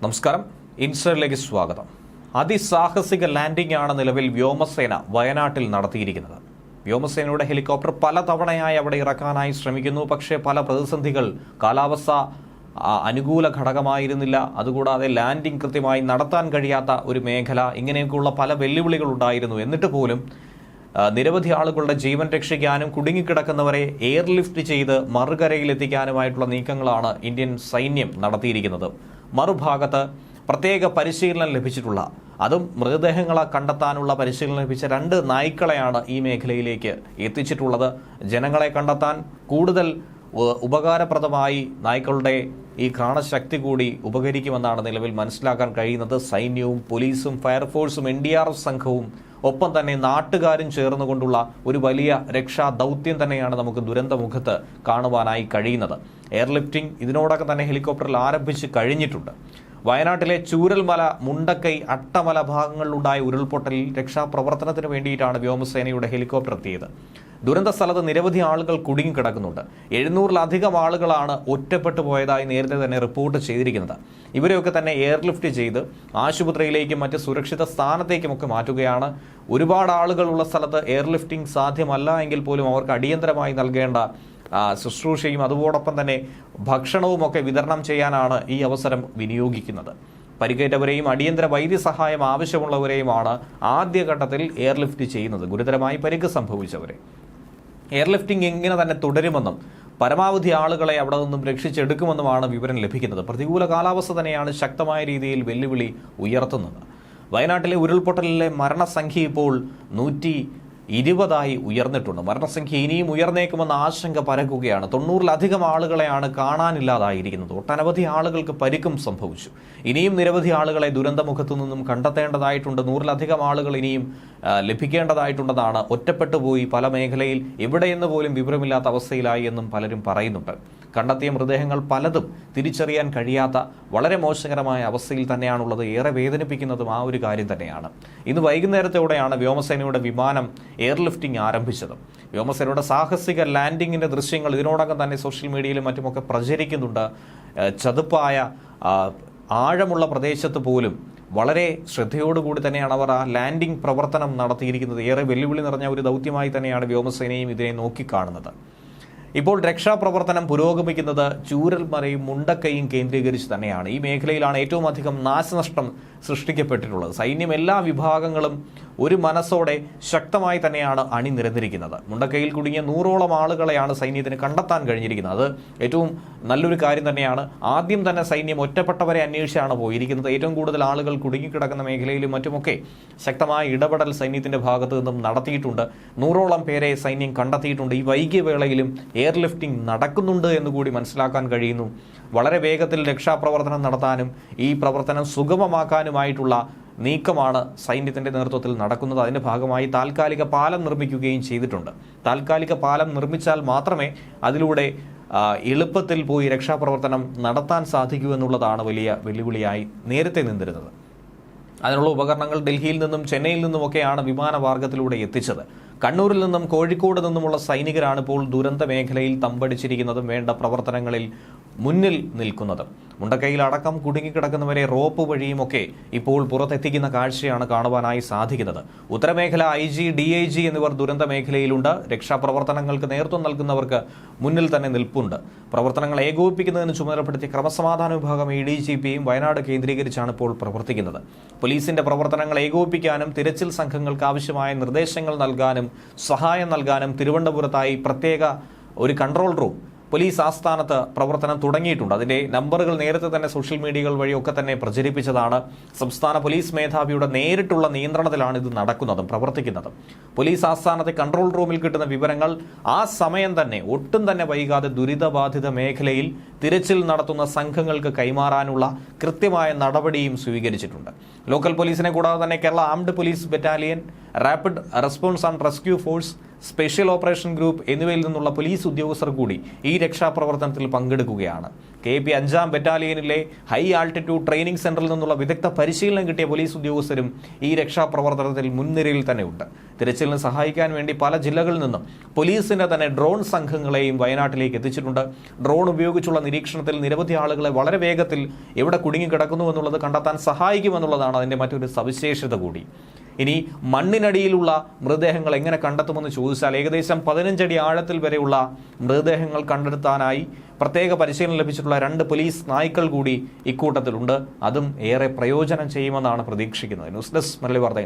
നമസ്കാരം. ഇൻസ്റ്ററിലേക്ക് സ്വാഗതം. അതിസാഹസിക ലാൻഡിംഗ് ആണ് നിലവിൽ വ്യോമസേന വയനാട്ടിൽ നടത്തിയിരിക്കുന്നത്. വ്യോമസേനയുടെ ഹെലികോപ്റ്റർ പലതവണയായി അവിടെ ഇറക്കാനായി ശ്രമിക്കുന്നു. പക്ഷേ പല പ്രതിസന്ധികൾ കാലാവസ്ഥ അനുകൂല ഘടകമായിരുന്നില്ല. അതുകൂടാതെ ലാൻഡിംഗ് കൃത്യമായി നടത്താൻ കഴിയാത്ത ഒരു മേഖല ഇങ്ങനെയൊക്കെയുള്ള പല വെല്ലുവിളികൾ ഉണ്ടായിരുന്നു. എന്നിട്ട് പോലും നിരവധി ആളുകളുടെ ജീവൻ രക്ഷിക്കാനും കുടുങ്ങിക്കിടക്കുന്നവരെ എയർലിഫ്റ്റ് ചെയ്ത് മറുകരയിലെത്തിക്കാനുമായിട്ടുള്ള നീക്കങ്ങളാണ് ഇന്ത്യൻ സൈന്യം നടത്തിയിരിക്കുന്നത്. മറുഭാഗത്ത് പ്രത്യേക പരിശീലനം ലഭിച്ചിട്ടുള്ള അതും മൃതദേഹങ്ങളെ കണ്ടെത്താനുള്ള പരിശീലനം ലഭിച്ച രണ്ട് നായ്ക്കളെയാണ് ഈ മേഖലയിലേക്ക് എത്തിച്ചിട്ടുള്ളത്. ജനങ്ങളെ കണ്ടെത്താൻ കൂടുതൽ ഉപകാരപ്രദമായി നായ്ക്കളുടെ ഈ ക്രാണശക്തി കൂടി ഉപകരിക്കുമെന്നാണ് നിലവിൽ മനസ്സിലാക്കാൻ കഴിയുന്നത്. സൈന്യവും പോലീസും ഫയർഫോഴ്സും എൻ ഡി ആർ എഫ് സംഘവും ഒപ്പം തന്നെ നാട്ടുകാരും ചേർന്നുകൊണ്ടുള്ള ഒരു വലിയ രക്ഷാ ദൗത്യം തന്നെയാണ് നമുക്ക് ദുരന്തമുഖത്ത് കാണുവാനായി കഴിയുന്നത്. എയർലിഫ്റ്റിംഗ് ഇതിനോടൊക്കെ തന്നെ ഹെലികോപ്റ്ററിൽ ആരംഭിച്ച് കഴിഞ്ഞിട്ടുണ്ട്. വയനാട്ടിലെ ചൂരൽമല മുണ്ടക്കൈ അട്ടമല ഭാഗങ്ങളിലുണ്ടായ ഉരുൾപൊട്ടലിൽ രക്ഷാപ്രവർത്തനത്തിന് വേണ്ടിയിട്ടാണ് വ്യോമസേനയുടെ ഹെലികോപ്റ്റർ എത്തിയത്. ദുരന്ത സ്ഥലത്ത് നിരവധി ആളുകൾ കുടുങ്ങിക്കിടക്കുന്നുണ്ട് എഴുന്നൂറിലധികം ആളുകളാണ് ഒറ്റപ്പെട്ടു പോയതായി നേരത്തെ തന്നെ റിപ്പോർട്ട് ചെയ്തിരിക്കുന്നത്. ഇവരെയൊക്കെ തന്നെ എയർലിഫ്റ്റ് ചെയ്ത് ആശുപത്രിയിലേക്കും മറ്റ് സുരക്ഷിത സ്ഥാനത്തേക്കുമൊക്കെ മാറ്റുകയാണ്. ഒരുപാട് ആളുകളുള്ള സ്ഥലത്ത് എയർലിഫ്റ്റിംഗ് സാധ്യമല്ല എങ്കിൽ പോലും അവർക്ക് അടിയന്തരമായി നൽകേണ്ട ശുശ്രൂഷയും അതോടൊപ്പം തന്നെ ഭക്ഷണവുമൊക്കെ വിതരണം ചെയ്യാനാണ് ഈ അവസരം വിനിയോഗിക്കുന്നത്. പരിക്കേറ്റവരെയും അടിയന്തര വൈദ്യസഹായം ആവശ്യമുള്ളവരെയുമാണ് ആദ്യഘട്ടത്തിൽ എയർലിഫ്റ്റ് ചെയ്യുന്നത്. ഗുരുതരമായി പരിക്ക് സംഭവിച്ചവരെ. എയർലിഫ്റ്റിംഗ് ഇങ്ങനെ തന്നെ തുടരുമെന്നും പരമാവധി ആളുകളെ അവിടെ നിന്നും രക്ഷിച്ചെടുക്കുമെന്നുമാണ് വിവരം ലഭിക്കുന്നത്. പ്രതികൂല കാലാവസ്ഥ തന്നെയാണ് ശക്തമായ രീതിയിൽ വെല്ലുവിളി ഉയർത്തുന്നത്. വയനാട്ടിലെ ഉരുൾപൊട്ടലിലെ മരണസംഖ്യ ഇപ്പോൾ നൂറ്റി ഇരുപതായി ഉയർന്നിട്ടുണ്ട്. മരണസംഖ്യ ഇനിയും ഉയർന്നേക്കുമെന്ന ആശങ്ക പരക്കുകയാണ്. തൊണ്ണൂറിലധികം ആളുകളെയാണ് കാണാനില്ലാതായിരിക്കുന്നത്. ഒട്ടനവധി ആളുകൾക്ക് പരിക്കും സംഭവിച്ചു. ഇനിയും നിരവധി ആളുകളെ ദുരന്തമുഖത്തു നിന്നും കണ്ടെത്തേണ്ടതായിട്ടുണ്ട്. നൂറിലധികം ആളുകൾ ഇനിയും ലഭിക്കേണ്ടതായിട്ടുണ്ടെന്നാണ് ഒറ്റപ്പെട്ടു പോയി പല മേഖലയിൽ എവിടെയെന്ന് പോലും വിവരമില്ലാത്ത അവസ്ഥയിലായി എന്നും പലരും പറയുന്നുണ്ട്. കണ്ടെത്തിയ മൃതദേഹങ്ങൾ പലതും തിരിച്ചറിയാൻ കഴിയാത്ത വളരെ മോശകരമായ അവസ്ഥയിൽ തന്നെയാണുള്ളത്. ഏറെ വേദനിപ്പിക്കുന്നതും ആ ഒരു കാര്യം തന്നെയാണ്. ഇന്ന് വൈകുന്നേരത്തോടെയാണ് വ്യോമസേനയുടെ വിമാനം എയർലിഫ്റ്റിംഗ് ആരംഭിച്ചത്. വ്യോമസേനയുടെ സാഹസിക ലാൻഡിങ്ങിന്റെ ദൃശ്യങ്ങൾ ഇതിനോടകം തന്നെ സോഷ്യൽ മീഡിയയിലും മറ്റുമൊക്കെ പ്രചരിക്കുന്നുണ്ട്. ചതുപ്പായ ആഴമുള്ള പ്രദേശത്ത് പോലും വളരെ ശ്രദ്ധയോടുകൂടി തന്നെയാണ് അവർ ആ ലാൻഡിംഗ് പ്രവർത്തനം നടത്തിയിരിക്കുന്നത്. ഏറെ വെല്ലുവിളി നിറഞ്ഞ ഒരു ദൗത്യമായി തന്നെയാണ് വ്യോമസേനയും ഇതിനെ നോക്കിക്കാണുന്നത്. ഇപ്പോൾ രക്ഷാപ്രവർത്തനം പുരോഗമിക്കുന്നത് ചൂരൽമലയും മുണ്ടക്കയും കേന്ദ്രീകരിച്ച് തന്നെയാണ്. ഈ മേഖലയിലാണ് ഏറ്റവും അധികം നാശനഷ്ടം സൃഷ്ടിക്കപ്പെട്ടിട്ടുള്ളത്. സൈന്യം എല്ലാ വിഭാഗങ്ങളും ഒരു മനസ്സോടെ ശക്തമായി തന്നെയാണ് അണിനിരന്നിരിക്കുന്നത്. മുണ്ടക്കയിൽ കുടുങ്ങിയ നൂറോളം ആളുകളെയാണ് സൈന്യത്തിന് കണ്ടെത്താൻ കഴിഞ്ഞിരിക്കുന്നത്. അത് ഏറ്റവും നല്ലൊരു കാര്യം തന്നെയാണ്. ആദ്യം തന്നെ സൈന്യം ഒറ്റപ്പെട്ടവരെ അന്വേഷിച്ചാണ് പോയിരിക്കുന്നത്. ഏറ്റവും കൂടുതൽ ആളുകൾ കുടുങ്ങിക്കിടക്കുന്ന മേഖലയിലും മറ്റുമൊക്കെ ശക്തമായ ഇടപെടൽ സൈന്യത്തിന്റെ ഭാഗത്തു നിന്നും നടത്തിയിട്ടുണ്ട്. നൂറോളം പേരെ സൈന്യം കണ്ടെത്തിയിട്ടുണ്ട്. ഈ വൈകിയ വേളയിലും എയർലിഫ്റ്റിംഗ് നടക്കുന്നുണ്ട് എന്ന് കൂടി മനസ്സിലാക്കാൻ കഴിയുന്നു. വളരെ വേഗത്തിൽ രക്ഷാപ്രവർത്തനം നടത്താനും ഈ പ്രവർത്തനം സുഗമമാക്കാനുമായിട്ടുള്ള നീക്കമാണ് സൈന്യത്തിന്റെ നേതൃത്വത്തിൽ നടക്കുന്നത്. അതിന്റെ ഭാഗമായി താൽക്കാലിക പാലം നിർമ്മിക്കുകയും ചെയ്തിട്ടുണ്ട്. താൽക്കാലിക പാലം നിർമ്മിച്ചാൽ മാത്രമേ അതിലൂടെ എളുപ്പത്തിൽ പോയി രക്ഷാപ്രവർത്തനം നടത്താൻ സാധിക്കൂ എന്നുള്ളതാണ് വലിയ വെല്ലുവിളിയായി നേരത്തെ നിന്നിരുന്നത്. അതിനുള്ള ഉപകരണങ്ങൾ ഡൽഹിയിൽ നിന്നും ചെന്നൈയിൽ നിന്നുമൊക്കെയാണ് വിമാനമാർഗത്തിലൂടെ എത്തിച്ചത്. കണ്ണൂരിൽ നിന്നും കോഴിക്കോട് നിന്നുമുള്ള സൈനികരാണ് ഇപ്പോൾ ദുരന്ത മേഖലയിൽ തമ്പടിച്ചിരിക്കുന്നതും വേണ്ട പ്രവർത്തനങ്ങളിൽ മുന്നിൽ നിൽക്കുന്നത്. മുണ്ടക്കൈയിൽ അടക്കം കുടുങ്ങിക്കിടക്കുന്നവരെ റോപ്പ് വഴിയുമൊക്കെ ഇപ്പോൾ പുറത്തെത്തിക്കുന്ന കാഴ്ചയാണ് കാണുവാനായി സാധിക്കുന്നത്. ഉത്തരമേഖല I G D I G എന്നിവർ ദുരന്ത മേഖലയിലുണ്ട്. രക്ഷാപ്രവർത്തനങ്ങൾക്ക് നേതൃത്വം നൽകുന്നവർക്ക് മുന്നിൽ തന്നെ നിൽപ്പുണ്ട്. പ്രവർത്തനങ്ങൾ ഏകോപിപ്പിക്കുന്നതിന് ചുമതലപ്പെടുത്തിയ ക്രമസമാധാന വിഭാഗം എ ഡി ജി പിയും വയനാട് കേന്ദ്രീകരിച്ചാണ് ഇപ്പോൾ പ്രവർത്തിക്കുന്നത്. പോലീസിന്റെ പ്രവർത്തനങ്ങൾ ഏകോപിപ്പിക്കാനും തിരച്ചിൽ സംഘങ്ങൾക്ക് ആവശ്യമായ നിർദ്ദേശങ്ങൾ നൽകാനും സഹായം നൽകാനും തിരുവനന്തപുരത്തായി പ്രത്യേക ഒരു കൺട്രോൾ റൂം പോലീസ് ആസ്ഥാനത്ത് പ്രവർത്തനം തുടങ്ങിയിട്ടുണ്ട്. അതിന്റെ നമ്പറുകൾ നേരത്തെ തന്നെ സോഷ്യൽ മീഡിയകൾ വഴിയൊക്കെ തന്നെ പ്രചരിപ്പിച്ചതാണ്. സംസ്ഥാന പോലീസ് മേധാവിയുടെ നേരിട്ടുള്ള നിയന്ത്രണത്തിലാണ് ഇത് നടക്കുന്നതും പ്രവർത്തിക്കുന്നതും. പോലീസ് ആസ്ഥാനത്തെ കൺട്രോൾ റൂമിൽ കിട്ടുന്ന വിവരങ്ങൾ ആ സമയം തന്നെ ഒട്ടും തന്നെ വൈകാതെ ദുരിതബാധിത മേഖലയിൽ തിരച്ചിൽ നടത്തുന്ന സംഘങ്ങൾക്ക് കൈമാറാനുള്ള കൃത്യമായ നടപടിയും സ്വീകരിച്ചിട്ടുണ്ട്. ലോക്കൽ പോലീസിനെ കൂടാതെ തന്നെ Kerala armed police battalion rapid response and rescue force special operation group എന്നിവയിൽ നിന്നുള്ള പോലീസ് ഉദ്യോഗസ്ഥർ കൂടി ഈ രക്ഷാപ്രവർത്തനത്തിൽ പങ്കെടുക്കുകയാണ്. കെ പി അഞ്ചാം ബറ്റാലിയനിലെ ഹൈ ആൾട്ടിറ്റ്യൂഡ് ട്രെയിനിംഗ് സെന്ററിൽ നിന്നുള്ള വിദഗ്ധ പരിശീലനം കിട്ടിയ പോലീസ് ഉദ്യോഗസ്ഥരും ഈ രക്ഷാപ്രവർത്തനത്തിൽ മുൻനിരയിൽ തന്നെയുണ്ട്. തിരച്ചിലിന് സഹായിക്കാൻ വേണ്ടി പല ജില്ലകളിൽ നിന്നും പോലീസിന്റെ തന്നെ ഡ്രോൺ സംഘങ്ങളെയും വയനാട്ടിലേക്ക് എത്തിച്ചിട്ടുണ്ട്. ഡ്രോൺ ഉപയോഗിച്ചുള്ള നിരീക്ഷണത്തിൽ നിരവധി ആളുകളെ വളരെ വേഗത്തിൽ എവിടെ കുടുങ്ങിക്കിടക്കുന്നു എന്നുള്ളത് കണ്ടെത്താൻ സഹായിക്കുമെന്നുള്ളതാണ് അതിന്റെ മറ്റൊരു സവിശേഷത കൂടി. ഇനി മണ്ണിനടിയിലുള്ള മൃതദേഹങ്ങൾ എങ്ങനെ കണ്ടെത്തുമെന്ന് ചോദിച്ചാൽ ഏകദേശം പതിനഞ്ചടി ആഴത്തിൽ വരെയുള്ള മൃതദേഹങ്ങൾ കണ്ടെടുത്താനായി പ്രത്യേക പരിശീലനം ലഭിച്ചിട്ടുള്ള രണ്ട് പോലീസ് നായ്ക്കൾ കൂടി ഇക്കൂട്ടത്തിലുണ്ട്. അതും ഏറെ പ്രയോജനം ചെയ്യുമെന്നാണ് പ്രതീക്ഷിക്കുന്നത്. News desk Murali വർദ്ധ